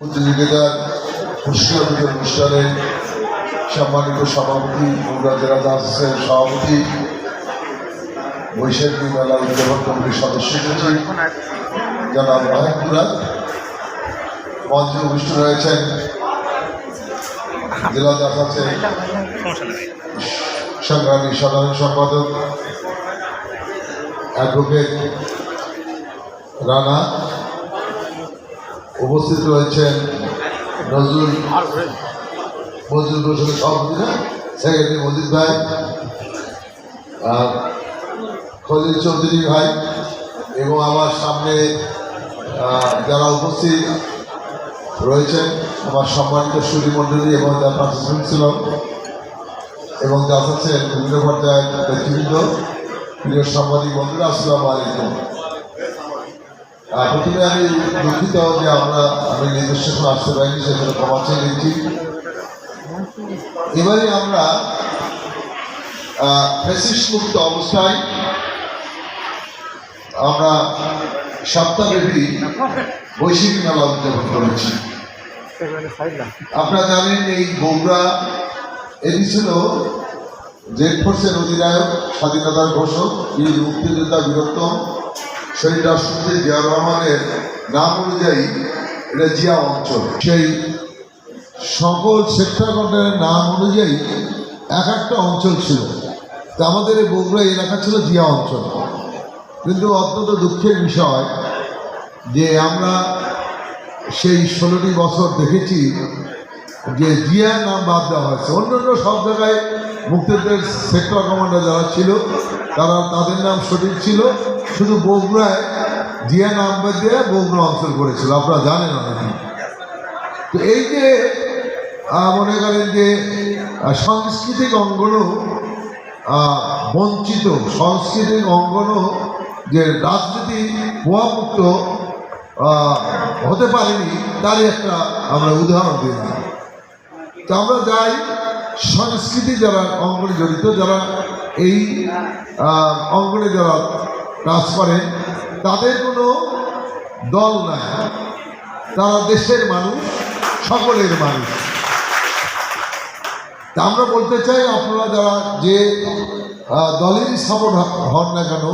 প্রতিযোগিতার পুরস্কার বিতরণ অনুষ্ঠানে সম্মানিত সভাপতি বগুড়া জেলা জাহাজের সভাপতি, বৈশাখী মেলা উদযাপন কমিটির সদস্য সচিব জনাব রাহেবুরা মঞ্চে উপস্থিত রয়েছেন জেলা দাস আছে সংগ্রামী সাধারণ সম্পাদক, অ্যাডভোকেট রানা উপস্থিত রয়েছেন নজরুল মজুর পরিষদের সভাপতি না সেক্রেটারি মজিদ ভাই, আর খলিল চৌধুরী ভাই এবং আমার সামনে যারা উপস্থিত রয়েছেন, আমার সম্মানিত সুরী মণ্ডলী এবং যারা পার্টিসিপেন্ট ছিল এবং যারা আছেন, বিভিন্ন পর্যায়ের ব্যক্তিবৃন্দ, প্রিয় সাংবাদিক বন্ধুরা, আসসালামু আলাইকুম। প্রথমে আমি দুঃখিত যে আমরা, আমি নিজস্ব কোনো আসতে পারিনি, সেজন্য ক্ষমা চেয়ে নিচ্ছি এবারে আমরা মুক্ত অবস্থায় আমরা সপ্তাহব্যাপী বৈশাখী মেলা উদযাপন করেছি। আপনারা জানেন এই বগুড়া, এটি ছিল জেড ফোর্সের অধিনায়ক, স্বাধীনতার ঘোষক, বীর মুক্তিযোদ্ধা বীরত্তম শহীদ রাষ্ট্রপতি জিয়া রহমানের নাম অনুযায়ী এটা জিয়া অঞ্চল। সেই সকল সেক্টর নাম অনুযায়ী এক একটা অঞ্চল ছিল। তা আমাদের এই বগুড়া এলাকা ছিল জিয়া অঞ্চল। কিন্তু অত্যন্ত দুঃখের বিষয় যে আমরা সেই ষোলোটি বছর দেখেছি যে জিয়ার নাম বাদ দেওয়া হয়েছে। অন্যান্য সব জায়গায় মুক্তিযুদ্ধের সেক্টর কমান্ডার যারা ছিল তারা তাদের নাম সঠিক ছিল, শুধু বগুড়ায় জিয়া নাম বাদ দিয়ে বগুড়া অঞ্চল করেছিল, আপনারা জানেন অনেকে। তো এই যে মনে করেন যে সাংস্কৃতিক অঙ্গনও বঞ্চিত, সাংস্কৃতিক অঙ্গনও যে রাজনীতি প্রভাবমুক্ত হতে পারেনি, তারই একটা আমরা উদাহরণ দিলাম তো আমরা যাই, সংস্কৃতি যারা অঙ্গনে জড়িত, যারা এই অঙ্গনে যারা কাজ করে, তাদের কোনো দল নাই। তারা দেশের মানুষ, সকলের মানুষ। তা আমরা বলতে চাই, আপনারা যারা যে দলেরই সাপোর্ট হন না কেন,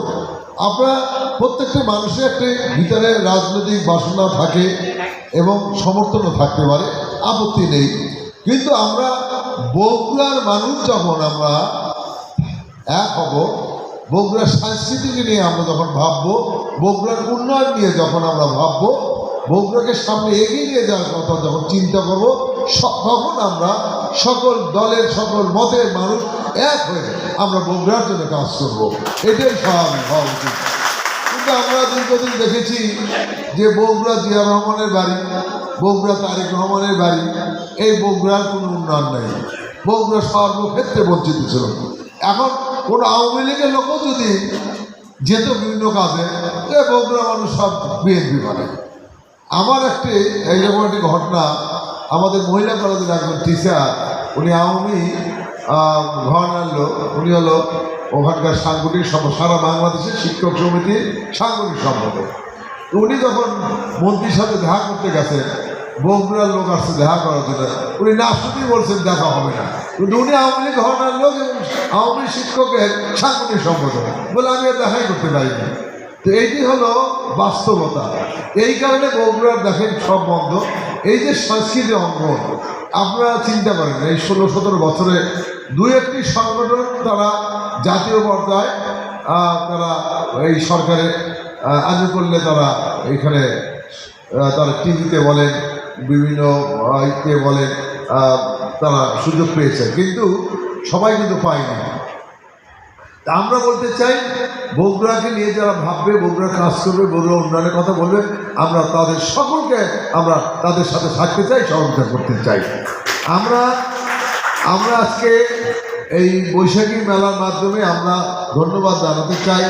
আপনারা প্রত্যেকটা মানুষের একটা ভিতরে রাজনৈতিক বাসনা থাকে এবং সমর্থনও থাকতে পারে, আপত্তি নেই। কিন্তু আমরা বগুড়ার মানুষ যখন আমরা এক হব বগুড়ার সংস্কৃতিকে নিয়ে আমরা যখন ভাববো, বগুড়ার উন্নয়ন নিয়ে যখন আমরা ভাববো, বগুড়াকে সামনে এগিয়ে নিয়ে যাওয়ার কথা যখন চিন্তা করব তখন আমরা সকল দলের, সকল মতের মানুষ এক হয়ে আমরা বগুড়ার জন্য কাজ করব। এটাই স্বাভাবিক হওয়া উচিত। কিন্তু আমরা দীর্ঘদিন দেখেছি যে বগুড়া জিয়া রহমানের বাড়ি, বগুড়া তারেক রহমানের বাড়ি, এই বগুড়ার কোনো উন্নয়ন নেই। বগুড়া সর্বক্ষেত্রে বঞ্চিত ছিল। এখন কোনো আওয়ামী লীগের লোকও যদি যেত বিভিন্ন কাজে এ বগুড়া মানুষ সব বিএনপি করে আমার একটি এইরকম একটি ঘটনা আমাদের মহিলা কলেজের একজন টিচার উনি আওয়ামী আহ, ঘর আনলো উনি হলো ওখানকার সাংগঠনিক সারা বাংলাদেশের শিক্ষক সমিতির সাংগঠনিক সম্পাদক। উনি যখন মন্ত্রীর সাথে দেখা করতে গেছেন বগুড়ার লোক আসছে দেখা করার জন্য উনি না শুধুই বলছেন দেখা হবে না। কিন্তু উনি আওয়ামী লীগ লোক এবং আওয়ামী শিক্ষকের সাংগঠনিক সম্পাদক বলে আমি আর দেখাই করতে পারিনি তো এইটি হলো বাস্তবতা। এই কারণে বগুড়ার দেখেন সব বন্ধ। এই যে সংস্কৃতি অঙ্গ আপনারা চিন্তা করেন এই ষোলো সতেরো বছরে দু একটি সংগঠন তারা জাতীয় পর্যায়ে তারা এই সরকারে আহ, আজু করলে তারা এখানে তারা টিভিতে বলেন বিভিন্ন ইতে বলেন তারা সুযোগ পেয়েছে। কিন্তু সবাই কিন্তু পায়নি। তা আমরা বলতে চাই, বগুড়াকে নিয়ে যারা ভাববে, বগুড়া কাজ করবে, বগুড়া উন্নয়নের কথা বলবে, আমরা তাদের সকলকে আমরা তাদের সাথে থাকতে চাই, সহযোগিতা করতে চাই। আমরা আমরা আজকে এই বৈশাখী মেলার মাধ্যমে আমরা ধন্যবাদ জানাতে চাই,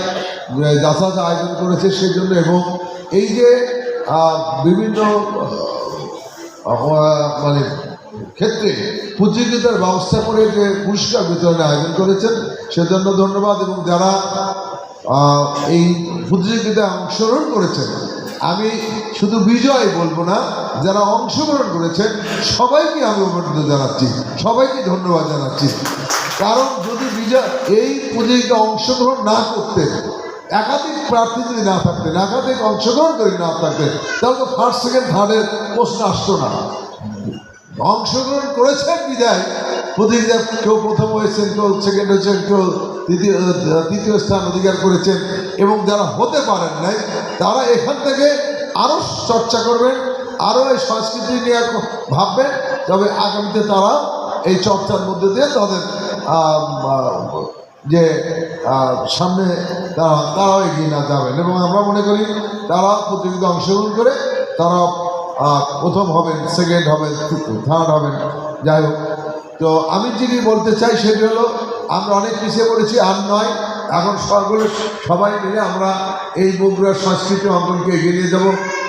যে যাচা যা আয়োজন করেছে সেজন্য এবং এই যে বিভিন্ন মানে ক্ষেত্রে প্রতিযোগিতার ব্যবস্থা করে যে পুরস্কার বিতরণের আয়োজন করেছেন, সেজন্য ধন্যবাদ এবং যারা এই প্রতিযোগিতায় অংশগ্রহণ করেছেন, আমি শুধু বিজয় বলব না, যারা অংশগ্রহণ করেছেন, সবাইকে আমি অভিনন্দন জানাচ্ছি, সবাইকে ধন্যবাদ জানাচ্ছি। কারণ যদি বিজয়, এই প্রতিযোগিতা অংশগ্রহণ না করতেন একাধিক প্রার্থী যদি না থাকতেন একাধিক অংশগ্রহণ করে না থাকতেন তাহলে তো ফার্স্ট সেকেন্ড থার্ডের প্রশ্ন আসতো না। অংশগ্রহণ করেছেন বিদায় প্রতিযোগিতা কেউ প্রথম হয়েছেন কেউ সেকেন্ড হয়েছেন কেউ তৃতীয় তৃতীয় স্থান অধিকার করেছেন এবং যারা হতে পারেন নাই, তারা এখান থেকে আরও চর্চা করবেন আরও এই সংস্কৃতি নিয়ে ভাববেন, তবে আগামীতে তারা এই চর্চার মধ্যে দিয়ে তাদের যে সামনে তারা, তারাও এগিয়ে না যাবেন। এবং আমরা মনে করি তারা প্রতিযোগিতা অংশগ্রহণ করে তারা প্রথম হবেন সেকেন্ড হবেন থার্ড হবেন। যাই হোক, তো আমি যিনি বলতে চাই সেটি হলো, আমরা অনেক পিছিয়ে পড়েছি, আর নয়, এখন সকলে সবাই মিলে আমরা এই বগুড়ার সংস্কৃতি অঙ্কনকে এগিয়ে নিয়ে যাব।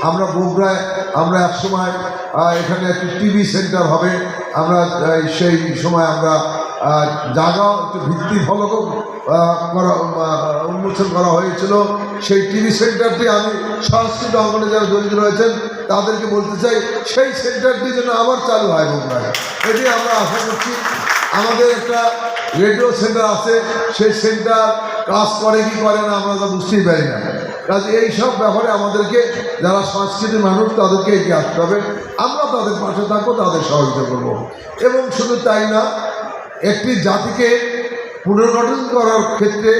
আমরা বগুড়ায়, আমরা একসময় এখানে একটি টিভি সেন্টার হবে। আমরা সেই সময় আমরা জায়গা একটু ভিত্তি ফলকও আহ, করা উন্মোচন করা হয়েছিল। সেই টিভি সেন্টারটি আমি সংস্কৃত অঙ্গনে যারা জড়িত রয়েছেন তাদেরকে বলতে চাই সেই সেন্টারটি যেন আবার চালু হয় বগুড়ায়। এটি আমরা আশা করছি আমাদের একটা রেডিও সেন্টার আছে সেই সেন্টার কাজ করে কি করে না আমরা তা বুঝতেই পারি না। কাজে এই সব ব্যাপারে আমাদেরকে যারা সংস্কৃতির মানুষ তাদেরকে এগিয়ে আসতে হবে। আমরা তাদের পাশে থাকব তাদের সহযোগিতা করব। এবং শুধু তাই না একটি জাতিকে পুনর্গঠন করার ক্ষেত্রে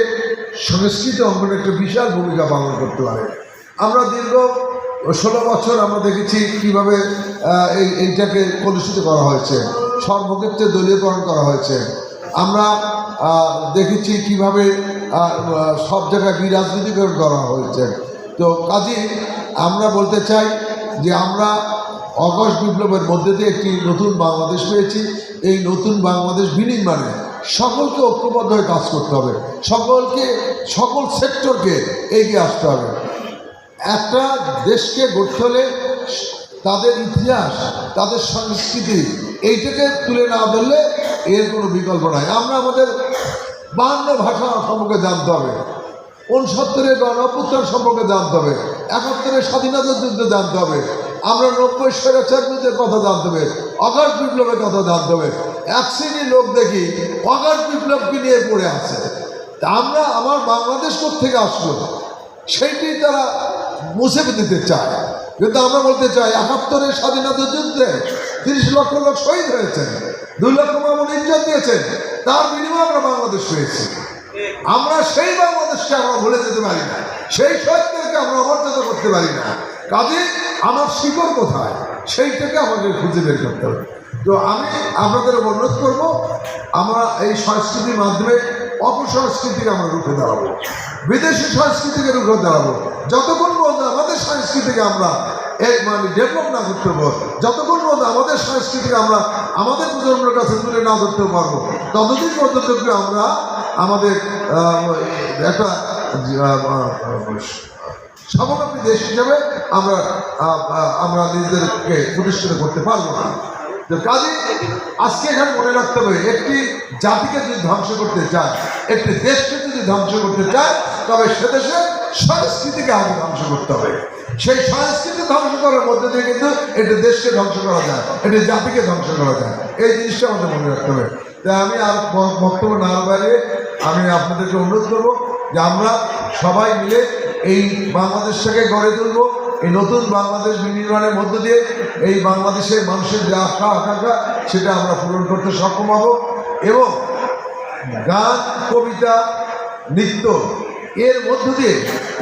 সংস্কৃতি অঙ্গনে একটা বিশাল ভূমিকা পালন করতে পারে। আমরা দীর্ঘ ষোলো বছর আমরা দেখেছি কীভাবে এই এইটাকে কলুষিত করা হয়েছে, সর্বক্ষেত্রে দলীয়করণ করা হয়েছে। আমরা দেখেছি কীভাবে সব জায়গায় বিরাজনীতিকরণ করা হয়েছে। তো কাজে আমরা বলতে চাই যে আমরা অগস্ট বিপ্লবের মধ্যে দিয়ে একটি নতুন বাংলাদেশ পেয়েছি। এই নতুন বাংলাদেশ বিনির্মাণে সকলকে ঐক্যবদ্ধ হয়ে কাজ করতে হবে। সকলকে, সকল সেক্টরকে এগিয়ে আসতে হবে। একটা দেশকে গড়তে হলে তাদের ইতিহাস, তাদের সংস্কৃতি, এইটাকে তুলে না ধরলে এর কোনো বিকল্প নাই। আমরা আমাদের বাংলা ভাষা সম্পর্কে জানতে হবে। উনসত্তরের গণঅভ্যুত্থান সম্পর্কে জানতে হবে। একাত্তরের স্বাধীনতা যুদ্ধ জানতে হবে। আমরা নব্বই স্বৈরাচারদের কথা জানতে হবে অগাধ বিপ্লবের কথা জানতে হবে এক শ্রেণির লোক দেখি অগাধ বিপ্লবকে নিয়ে পড়ে আছে। তা আমরা আমার বাংলাদেশ থেকে আসলো? সেইটি তারা মুছে দিতে চায়। কিন্তু আমরা বলতে চাই, একাত্তরের স্বাধীনতা যুদ্ধে তিরিশ লক্ষ লোক শহীদ হয়েছেন, দুই লক্ষ মামুন ইজ্জত দিয়েছেন, তার বিনিময়ে আমরা বাংলাদেশ পেয়েছি। আমরা সেই বাংলাদেশকে আমরা ভুলে যেতে পারি না। সেই শহীদদেরকে আমরা অমর্যাদা করতে পারি না। কাজে আমার শিকড় কোথায়? সেইটাকে আমাদের খুঁজে বের করতে হবে। তো আমি আপনাদের অনুরোধ করব, আমরা এই সংস্কৃতির মাধ্যমে অপসংস্কৃতিকে আমরা রুখে দাঁড়াবো, বিদেশি সংস্কৃতিকে রুখে দাঁড়াবো। যতক্ষণ পর্যন্ত আমাদের সংস্কৃতিকে আমরা এই মানে ডেভেলপ না করতে পারব, যতক্ষণ পর্যন্ত আমাদের সংস্কৃতিকে আমরা আমাদের প্রজন্মের কাছে তুলে না ধরতে পারব, ততদিন পর্যন্ত আমরা আমাদের একটা স্বাবলম্বী দেশ হিসেবে আমরা আমরা নিজেদেরকে প্রতিষ্ঠিত করতে পারব না। তো কাজে আজকে এখানে মনে রাখতে হবে, একটি জাতিকে যদি ধ্বংস করতে চায়, একটি দেশকে যদি ধ্বংস করতে চায়, তবে সে দেশের সংস্কৃতিকে আগে ধ্বংস করতে হবে। সেই সংস্কৃতি ধ্বংস করার মধ্যে দিয়ে কিন্তু একটি দেশকে ধ্বংস করা যায়, একটি জাতিকে ধ্বংস করা যায়। এই জিনিসটা আমাদের মনে রাখতে হবে। তাই আমি আর বক্তব্য না বাড়িয়ে আমি আপনাদেরকে অনুরোধ করব যে আমরা সবাই মিলে এই বাংলাদেশটাকে গড়ে তুলব। এই নতুন বাংলাদেশ বিনির্মাণের মধ্য দিয়ে এই বাংলাদেশের মানুষের যে আশা, আকাঙ্ক্ষা, সেটা আমরা পূরণ করতে সক্ষম হব এবং গান, কবিতা, নৃত্য এর মধ্য দিয়ে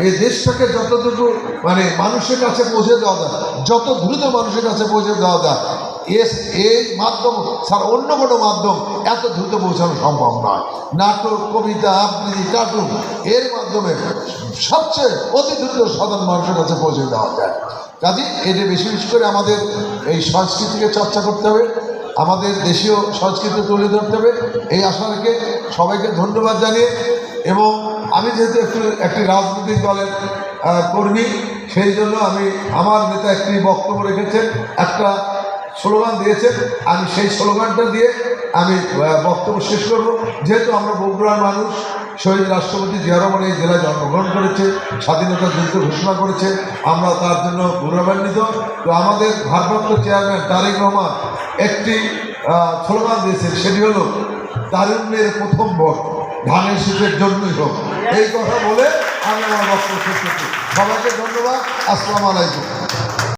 এই দেশটাকে যতটুকু মানে মানুষের কাছে পৌঁছে দেওয়া যায়, যত দ্রুত মানুষের কাছে পৌঁছে দেওয়া যায় এস এই মাধ্যম ছাড়া অন্য কোনো মাধ্যম এত দ্রুত পৌঁছানো সম্ভব নয়। নাটক, কবিতা, আবৃত্তি, কার্টুন, এর মাধ্যমে সবচেয়ে অতি দ্রুত সাধারণ মানুষের কাছে পৌঁছে দেওয়া যায় কাজে এটা বেশি বেশি করে আমাদের এই সংস্কৃতিকে চর্চা করতে হবে, আমাদের দেশীয় সংস্কৃতি তুলে ধরতে হবে। এই রেখে সবাইকে ধন্যবাদ জানিয়ে এবং আমি যেহেতু একটু একটি রাজনৈতিক দলের কর্মী, সেই জন্য আমি আমার নেতা একটি বক্তব্য রেখেছেন। একটা স্লোগান দিয়েছেন। আমি সেই স্লোগানটা দিয়ে আমি বক্তব্য শেষ করব। যেহেতু আমরা বগুড়ার মানুষ, শহীদ রাষ্ট্রপতি জিয়া এই জেলায় জন্মগ্রহণ করেছে, স্বাধীনতা যুদ্ধ ঘোষণা করেছে, আমরা তার জন্য গৌরবান্বিত। তো আমাদের ভারপ্রাপ্ত চেয়ারম্যান তারেক রহমান একটি স্লোগান দিয়েছেন, সেটি হলো তারুণ্যের প্রথম ভোট ধানের শীতের জন্যই হোক। এই কথা বলে আমি আমার বক্তব্য শেষ করছি। সবাইকে ধন্যবাদ। আসসালামু আলাইকুম।